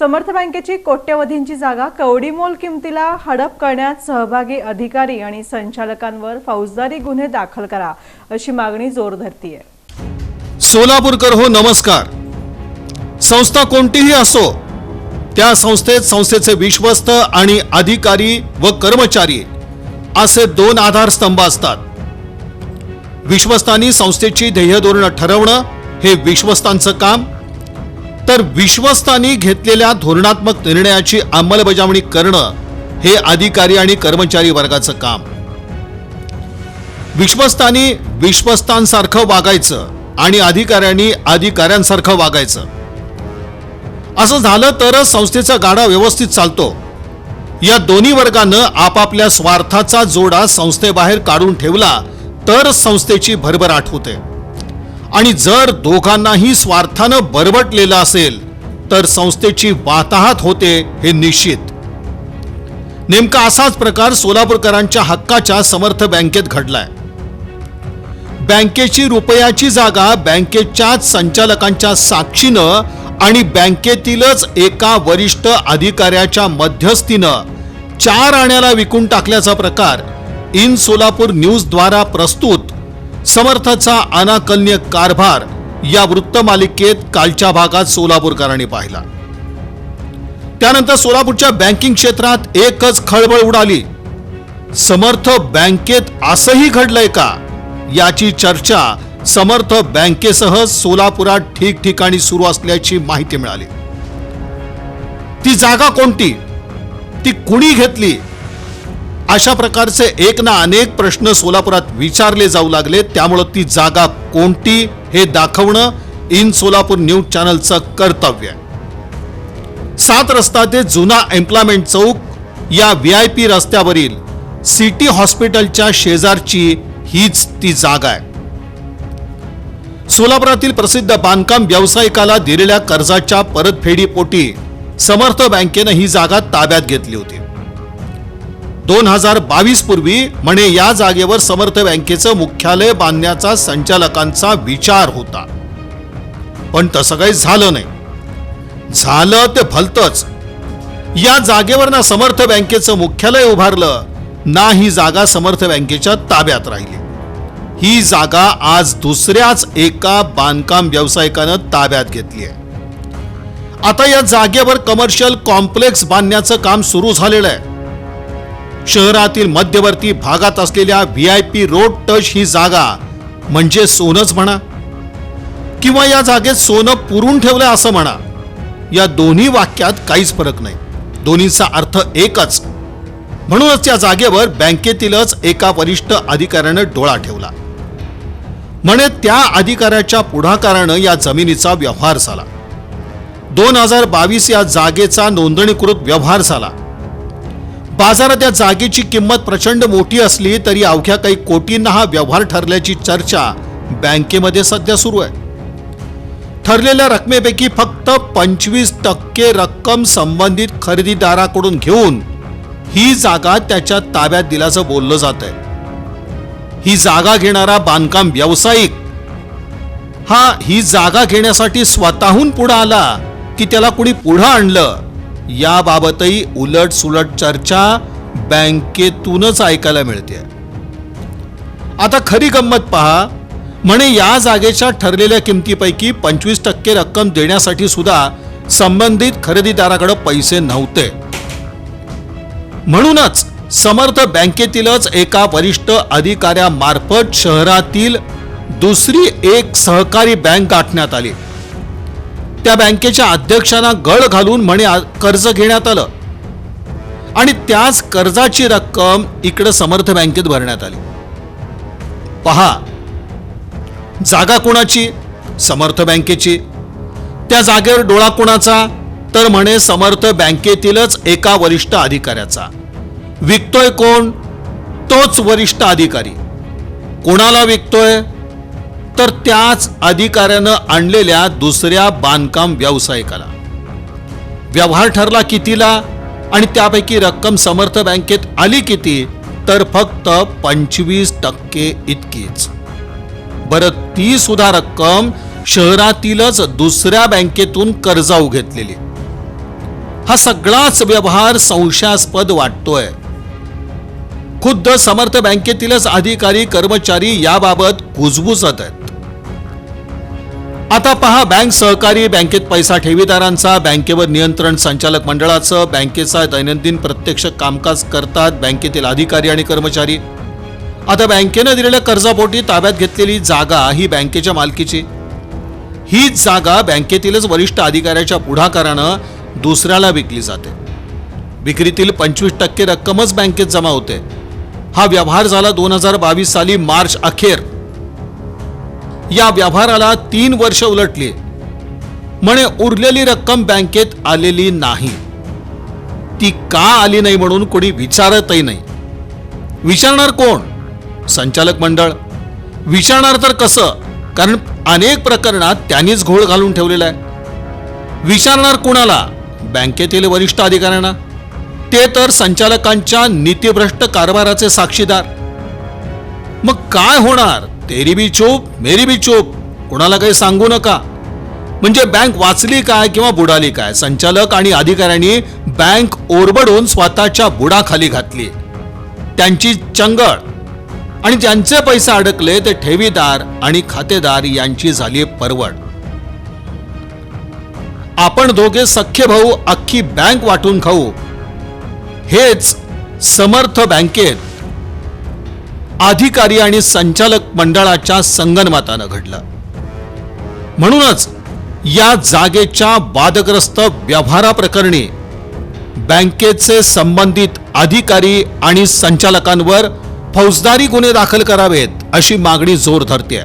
समर्थ बँकेची कोट्यवधींची जागा कवडीमोल किमतीला हडप करण्यात सहभागी अधिकारी आणि संचालकांवर फौजदारी गुन्हे दाखल करा अशी मागणी जोर धरतीये. सोलापूरकर हो नमस्कार. संस्था कोणतीही असो त्या संस्थेत संस्थेचे विश्वस्त आणि अधिकारी व कर्मचारी असे दोन आधारस्तंभ असतात. विश्वस्तांनी संस्थेची ध्येय धोरणं ठरवणं हे विश्वस्तांचं काम तर विश्वस्तांनी घेतलेल्या धोरणात्मक निर्णयाची अंमलबजावणी करणं हे अधिकारी आणि कर्मचारी वर्गाचं काम. विश्वस्तांनी विश्वस्तांसारखं वागायचं आणि अधिकाऱ्यांनी अधिकाऱ्यांसारखं वागायचं. असं झालं तरच संस्थेचा गाडा व्यवस्थित चालतो. या दोन्ही वर्गानं आपापल्या स्वार्थाचा जोडा संस्थेबाहेर काढून ठेवला तर संस्थेची भरभराट होते. आणि जर दोघांनाही स्वार्थानं बरबटलेलं असेल तर संस्थेची वाताहत होते हे निश्चित. नेमका असाच प्रकार सोलापूरकरांच्या हक्काच्या समर्थ बँकेत घडलाय. बँकेची रुपयाची जागा बँकेच्याच संचालकांच्या साक्षीनं आणि बँकेतीलच एका वरिष्ठ अधिकाऱ्याच्या मध्यस्थीनं चार आण्याला विकून टाकल्याचा प्रकार इन सोलापूर न्यूजद्वारा प्रस्तुत समर्थचा अनाकलनीय कारभार या वृत्तमालिकेत कालच्या भागात सोलापूरकरांनी पाहिला. त्यानंतर सोलापूरच्या बँकिंग क्षेत्रात एकच खळबळ उडाली. समर्थ बँकेत असंही घडलंय का? याची चर्चा समर्थ बँकेसह सोलापुरात ठिकठिकाणी सुरू असल्याची माहिती मिळाली. ती जागा कोणती? ती कुणी घेतली? अशा प्रकारचे एक ना अनेक प्रश्न सोलापुरात विचारले जाऊ लागले. त्यामुळं ती जागा कोणती हे दाखवणं इन सोलापूर न्यूज चॅनलचं कर्तव्य आहे. सात रस्ता ते जुना एम्प्लॉयमेंट चौक या व्ही आय पी रस्त्यावरील सिटी हॉस्पिटलच्या शेजारची हीच ती जागा आहे. सोलापुरातील प्रसिद्ध बांधकाम व्यावसायिकाला दिलेल्या कर्जाच्या परतफेडीपोटी समर्थ बँकेनं ही जागा ताब्यात घेतली होती. दोन हजार बावीस पूर्वी म्हणे या जागेवर समर्थ बँकेचं मुख्यालय बांधण्याचा संचालकांचा विचार होता. पण तसं काही झालं नाही. झालं ते भलतच या जागेवर ना समर्थ बँकेचं मुख्यालय उभारलं ना ही जागा समर्थ बँकेच्या ताब्यात राहिली. ही जागा आज दुसऱ्याच एका बांधकाम व्यावसायिकानं ताब्यात घेतली आहे. आता या जागेवर कमर्शियल कॉम्प्लेक्स बांधण्याचं काम सुरू झालेलं आहे. शहरातील मध्यवर्ती भागात असलेल्या V I P road touch ही जागा म्हणजे सोनच म्हणा किंवा या जागेत सोनं पुरून ठेवलं असं म्हणा या दोन्ही वाक्यात काहीच फरक नाही. दोन्हीचा अर्थ एकच. म्हणूनच त्या जागेवर बँकेतीलच एका वरिष्ठ अधिकाऱ्यानं डोळा ठेवला. म्हणे त्या अधिकाऱ्याच्या पुढाकारानं या जमिनीचा व्यवहार झाला. दोन हजार बावीस या जागेचा नोंदणीकृत व्यवहार झाला. बाजारात या जागेची किंमत प्रचंड मोठी असली तरी अवघ्या काही कोटींना हा व्यवहार ठरल्याची चर्चा बँकेमध्ये सध्या सुरू आहे. ठरलेल्या रकमेपैकी फक्त पंचवीस टक्के रक्कम संबंधित खरेदीदाराकडून घेऊन ही जागा त्याच्या ताब्यात दिल्याचं बोललं जात आहे ही जागा घेणारा बांधकाम व्यावसायिक हा ही जागा घेण्यासाठी स्वतःहून पुढं आला की त्याला कुणी पुढं आणलं? याबाबतही उलट सुलट चर्चा बँकेतूनच ऐकायला मिळते. आता खरी गंमत पहा. म्हणे या जागेच्या ठरलेल्या किमतीपैकी पंचवीस टक्के रक्कम देण्यासाठी सुद्धा संबंधित खरेदीदाराकडे पैसे नव्हते. म्हणूनच समर्थ बँकेतीलच एका वरिष्ठ अधिकाऱ्यामार्फत शहरातील दुसरी एक सहकारी बँक गाठण्यात आली. त्या बँकेच्या अध्यक्षांना गळ घालून म्हणे कर्ज घेण्यात आलं. आणि त्याच कर्जाची रक्कम इकडं समर्थ बँकेत भरण्यात आली. पहा जागा कोणाची? समर्थ बँकेची. त्या जागेवर डोळा कोणाचा? तर म्हणे समर्थ बँकेतीलच एका वरिष्ठ अधिकाऱ्याचा. विकतोय कोण? तोच वरिष्ठ अधिकारी. कोणाला विकतोय? तर त्याच अधिकाऱ्यानं आणलेल्या दुसऱ्या बांधकाम व्यावसायिकाला. व्यवहार ठरला कितीला आणि त्यापैकी रक्कम समर्थ बँकेत आली किती तर फक्त पंचवीस टक्के इतकीच. बरं ती सुद्धा रक्कम शहरातीलच दुसऱ्या बँकेतून कर्जाऊ घेतलेली. हा सगळाच व्यवहार संशयास्पद वाटतोय. खुद्द समर्थ बँकेतीलच अधिकारी कर्मचारी याबाबत कुजबुजत आहेत. आता पहा बँक सहकारी बँकेत पैसा ठेवीदारांचा बँकेवर नियंत्रण संचालक मंडळाचं बँकेचा दैनंदिन प्रत्यक्ष कामकाज करतात बँकेतील अधिकारी आणि कर्मचारी. आता बँकेनं दिलेल्या कर्जापोटी ताब्यात घेतलेली जागा ही बँकेच्या मालकीची. हीच जागा बँकेतीलच वरिष्ठ अधिकाऱ्याच्या पुढाकारानं दुसऱ्याला विकली जाते. विक्रीतील पंचवीस टक्के रक्कमच बँकेत जमा होते. हा व्यवहार झाला दोन हजार बावीस साली मार्च अखेर. या व्यवहाराला तीन वर्ष उलटली. म्हणे उरलेली रक्कम बँकेत आलेली नाही. ती का आली नाही म्हणून कोणी विचारतही नाही. विचारणार कोण? संचालक मंडळ. विचारणार तर कसं? कारण अनेक प्रकरणात त्यांनीच घोळ घालून ठेवलेला आहे. विचारणार कुणाला? बँकेतील वरिष्ठ अधिकाऱ्यांना. ते तर संचालकांच्या नीतिभ्रष्ट कारभाराचे साक्षीदार. मग काय होणार? तेरी बी चूप मेरी बी चूप. कुणाला काही सांगू नका. म्हणजे बँक वाचली काय किंवा बुडाली काय? संचालक आणि अधिकाऱ्यांनी बँक ओरबडून स्वतःच्या बुडाखाली घातली. त्यांची चंगळ. आणि ज्यांचे पैसे अडकले ते ठेवीदार आणि खातेदार यांची झाली परवड. आपण दोघे सख्खे भाऊ अख्खी बँक वाटून खाऊ. हेच समर्थ बँकेत अधिकारी आणि संचालक मंडळाच्या संगनमतानं घडलं. म्हणूनच या जागेच्या वादग्रस्त व्यवहाराप्रकरणी बँकेचे संबंधित अधिकारी आणि संचालकांवर फौजदारी गुन्हे दाखल करावेत अशी मागणी जोर धरते